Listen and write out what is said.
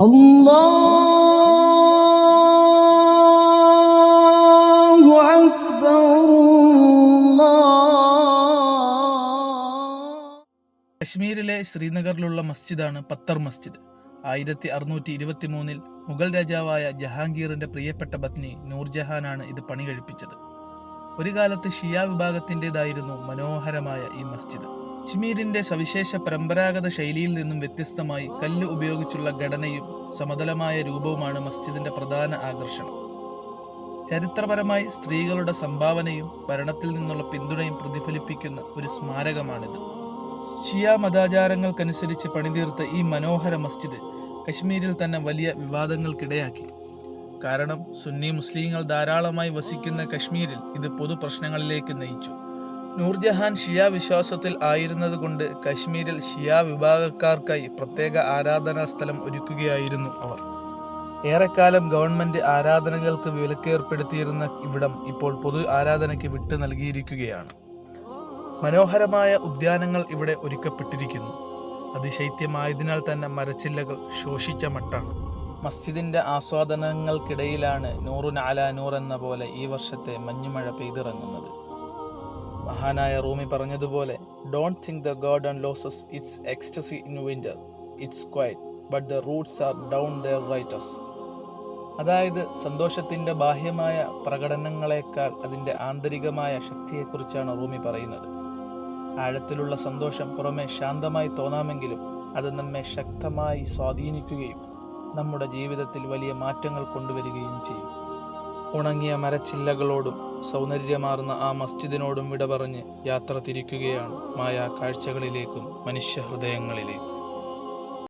അല്ലാഹു കശ്മീരിലെ ശ്രീനഗറിലുള്ള മസ്ജിദാണ് പത്തർ മസ്ജിദ്. ആയിരത്തി അറുന്നൂറ്റി ഇരുപത്തി മൂന്നിൽ മുഗൾ രാജാവായ ജഹാംഗീറിന്റെ പ്രിയപ്പെട്ട പത്നി നൂർജഹാനാണ് ഇത് പണി കഴിപ്പിച്ചത് ഒരു കാലത്ത് ഷിയ വിഭാഗത്തിന്റെതായിരുന്നു മനോഹരമായ ഈ മസ്ജിദ്. കശ്മീരിന്റെ സവിശേഷ പരമ്പരാഗത ശൈലിയിൽ നിന്നും വ്യത്യസ്തമായി കല്ല് ഉപയോഗിച്ചുള്ള ഘടനയും സമതലമായ രൂപവുമാണ് മസ്ജിദിന്റെ പ്രധാന ആകർഷണം. ചരിത്രപരമായി സ്ത്രീകളുടെ സംഭാവനയും ഭരണത്തിൽ നിന്നുള്ള പിന്തുണയും പ്രതിഫലിപ്പിക്കുന്ന ഒരു സ്മാരകമാണിത്. ഷിയ മതാചാരങ്ങൾക്കനുസരിച്ച് പണിതീർത്ത ഈ മനോഹര മസ്ജിദ് കശ്മീരിൽ തന്നെ വലിയ വിവാദങ്ങൾക്കിടയാക്കി. കാരണം സുന്നി മുസ്ലിങ്ങൾ ധാരാളമായി വസിക്കുന്ന കശ്മീരിൽ ഇത് പൊതു പ്രശ്നങ്ങളിലേക്ക് നയിച്ചു. നൂർജഹാൻ ഷിയ വിശ്വാസത്തിൽ ആയിരുന്നതുകൊണ്ട് കശ്മീരിൽ ഷിയ വിഭാഗക്കാർക്കായി പ്രത്യേക ആരാധനാ സ്ഥലം ഒരുക്കുകയായിരുന്നു അവർ. ഏറെക്കാലം ഗവൺമെന്റ് ആരാധനകൾക്ക് വിലക്കേർപ്പെടുത്തിയിരുന്ന ഇവിടം ഇപ്പോൾ പൊതു ആരാധനയ്ക്ക് വിട്ടു നൽകിയിരിക്കുകയാണ്. മനോഹരമായ ഉദ്യാനങ്ങൾ ഇവിടെ ഒരുക്കപ്പെട്ടിരിക്കുന്നു. അതിശൈത്യമായതിനാൽ തന്നെ മരച്ചില്ലകൾ ശോഷിച്ച മട്ടാണ്. മസ്ജിദിന്റെ ആസ്വാദനങ്ങൾക്കിടയിലാണ് അല എന്ന പോലെ ഈ വർഷത്തെ മഞ്ഞുമഴ പെയ്തിറങ്ങുന്നത്. മഹാനായ റൂമി പറഞ്ഞതുപോലെ don't think the garden loses its ecstasy in winter it's quiet but the roots are down there riotous അതായത് സന്തോഷത്തിന്റെ ബാഹ്യമായ പ്രകടനങ്ങളെക്കാൾ അതിന്റെ ആന്തരികമായ ശക്തിയെക്കുറിച്ചാണ് റൂമി പറയുന്നത്. ആഴത്തിലുള്ള സന്തോഷം പുറമെ ശാന്തമായി തോന്നാമെങ്കിലും അത് നമ്മെ ശക്തമായി സ്വാധീനിക്കുകയും നമ്മുടെ ജീവിതത്തിൽ വലിയ മാറ്റങ്ങൾ കൊണ്ടുവരികയും ചെയ്യും. ഉണങ്ങിയ മരച്ചില്ലകളോടും സൗന്ദര്യമാർന്ന ആ മസ്ജിദിനോടും വിട പറഞ്ഞ് യാത്ര തിരിക്കുകയാണ് മായ കാഴ്ചകളിലേക്കും മനുഷ്യഹൃദയങ്ങളിലേക്കും